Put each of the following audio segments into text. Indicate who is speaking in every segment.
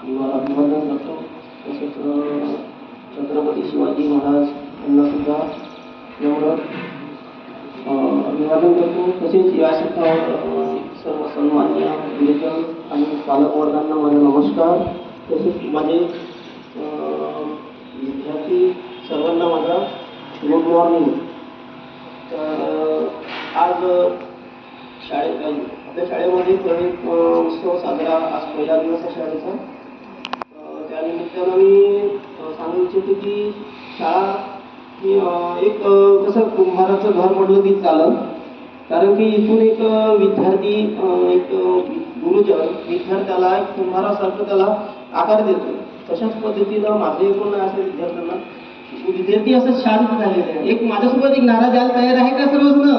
Speaker 1: किंवा अभिवादन करतो. तसेच छत्रपती शिवाजी महाराज यांना सुद्धा एवढं अभिवादन करतो. तसेच या सत्रावर सर्व सन्मान्य लेखन आणि पालकवर्गांना माझा नमस्कार. तसेच माझे विद्यार्थी सर्वांना माझा गुड मॉर्निंग. तर आज शाळेत आपल्या शाळेमध्ये प्रवेश उत्सव साजरा आज पहिला दिवस आहे शाळेचा. त्यानिमित्तानं मी सांगू इच्छितो की शाळा एक कसं कुंभाराचं घर म्हटलं की चालत कारण की इथून एक विद्यार्थी एक गुरुजन विद्यार्थ्याला एक कुंभारासारखं त्याला आकार देतो. तशाच पद्धतीनं माझे पण असे विद्यार्थ्यांना. विद्यार्थी असं शांत झालेले आहे एक माझ्यासोबत एक नारा द्यायला तयार आहे का सर्वजण?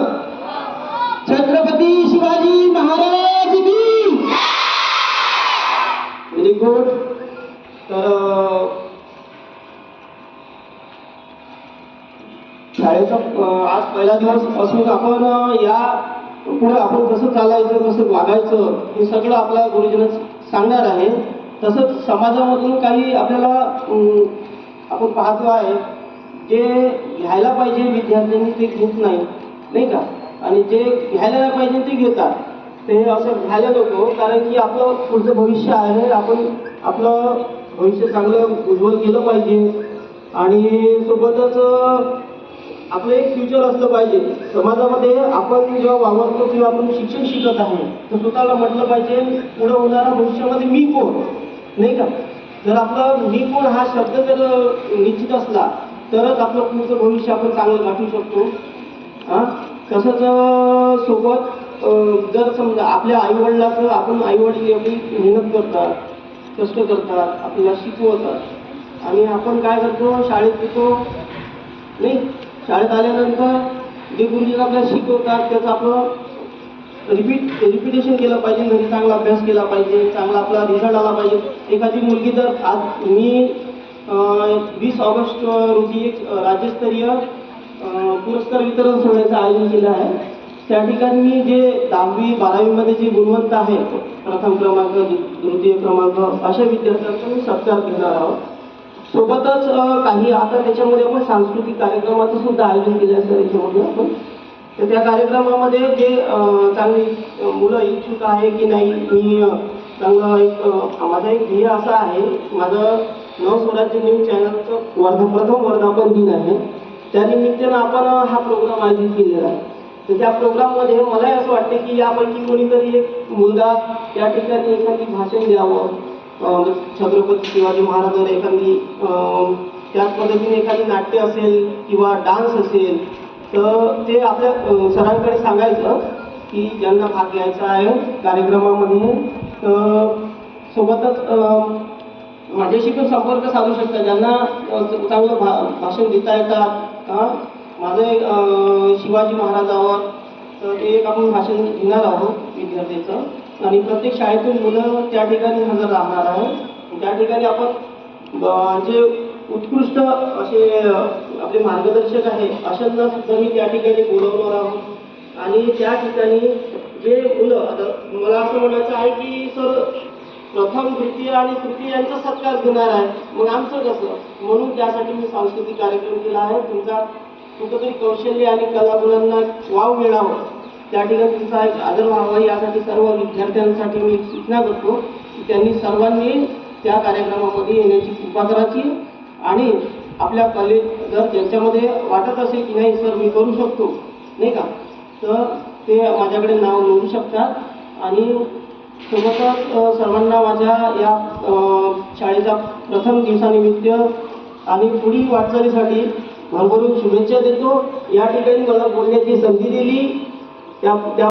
Speaker 1: छत्रपती शिवाजी महाराज की व्हेरी गुड तर अ, शाळेचा आज पहिला दिवस असून आपण या पुढे आपण कसं चालायचं कसं वागायचं हे सगळं आपल्या गुरुजन सांगणार आहे. तसंच समाजामधून काही आपल्याला आपण पाहतो आहे जे घ्यायला पाहिजे विद्यार्थ्यांनी ते घेत नाही नाही का? आणि जे घ्यायला नाही पाहिजे ते घेतात. ते असं घ्यायला नको कारण की आपलं पुढचं भविष्य आहे आपण आपलं भविष्य चांगलं उज्ज्वल केलं पाहिजे. आणि सोबतच आपलं एक फ्युचर असलं पाहिजे. समाजामध्ये आपण जेव्हा वावरतो किंवा आपण शिक्षण शिकत आहे तर स्वतःला म्हटलं पाहिजे पुढे होणारा भविष्यामध्ये मी कोण? नाही का? जर आपला मी कोण हा शब्द जर निश्चित असला तरच आपलं पुढचं भविष्य आपण चांगलं गाठू शकतो. हां तसंच सोबत जर समजा आपल्या आईवडिलाचं आपण आईवडील एवढी मेहनत करतात कष्ट करतात आपल्याला शिकवतात आणि आपण काय करतो? शाळेत येतो नाही? शाळेत आल्यानंतर जे गुरुजी आपल्याला शिकवतात त्याचं आपलं रिपीट रिपिटेशन केलं पाहिजे घरी चांगला अभ्यास केला पाहिजे चांगला आपला रिझल्ट आला पाहिजे. एखादी मुलगी तर आज मी वीस ऑगस्ट रोजी एक राज्यस्तरीय पुरस्कार वितरण सोहळ्याचं आयोजन केलं आहे. त्या ठिकाणी मी जे दहावी बारावीमध्ये जे गुणवत्ता आहे प्रथम क्रमांक द्वि- तृतीय क्रमांक अशा विद्यार्थ्यांचा मी सत्कार करणार आहोत. सोबतच काही आता त्याच्यामध्ये आपण सांस्कृतिक कार्यक्रमाचं सुद्धा आयोजन केलं असतं त्याच्यामध्ये याच्यामध्ये आपण. तर त्या कार्यक्रमामध्ये जे चांगली मुलं इच्छुक आहे की नाही मी चांगलं एक माझा एक ध्येय असा आहे. माझं नव स्वराज्य न्यूज चॅनलचं वर्धा प्रथम वर्धापन दिन आहे. त्या निमित्तानं आपण हा प्रोग्राम आयोजित केलेला आहे. तर त्या प्रोग्राममध्ये मलाही असं वाटते की यापैकी कोणीतरी एक मुलगा त्या ठिकाणी एखादी भाषण द्यावं. छत्रपती शिवाजी महाराजांना एखादी त्याच पद्धतीने एखादी नाट्य असेल किंवा डान्स असेल तर ते आपल्या सरांकडे सांगायचं की ज्यांना भाग घ्यायचा आहे कार्यक्रमामध्ये तर सोबतच माझ्याशी पण संपर्क साधू शकता. ज्यांना चांगलं भा भाषण देता येतात हां माझं एक शिवाजी महाराजावर तर ते एक आपण भाषण घेणार आहोत विद्यार्थ्याचं. आणि प्रत्येक शाळेतून मुलं त्या ठिकाणी हजर राहणार आहे. त्या ठिकाणी आपण जे उत्कृष्ट असे आपले मार्गदर्शक आहे अशांना सुद्धा मी त्या ठिकाणी बोलवणार आहोत. आणि त्या ठिकाणी जे मुलं आता मला असं म्हणायचं आहे की सर प्रथम द्वितीय आणि तृतीय यांचा सत्कार घेणार आहे. मग आमचं कसं? म्हणून त्यासाठी मी सांस्कृतिक कार्यक्रम केला आहे. तुमचा कुठंतरी कौशल्य आणि कलागुणांना वाव मिळावं. त्या ठिकाणी तुमचा एक आदर व्हावा यासाठी सर्व विद्यार्थ्यांसाठी मी सूचना करतो की त्यांनी सर्वांनी त्या कार्यक्रमामध्ये येण्याची कृपा करायची आणि आपल्या कले जर त्यांच्यामध्ये वाटत असेल की नाही सर मी करू शकतो नाही का? तर ते माझ्याकडे नाव लिहू शकतात आणि सोबतच सर्वांना माझ्या या शाळेचा शाळेच्या प्रथम दिवसानिमित्त आणि पुढील वाटचालीसाठी भरभरून शुभेच्छा देतो. या ठिकाणी मला बोलण्याची संधी दिली. त्या त्या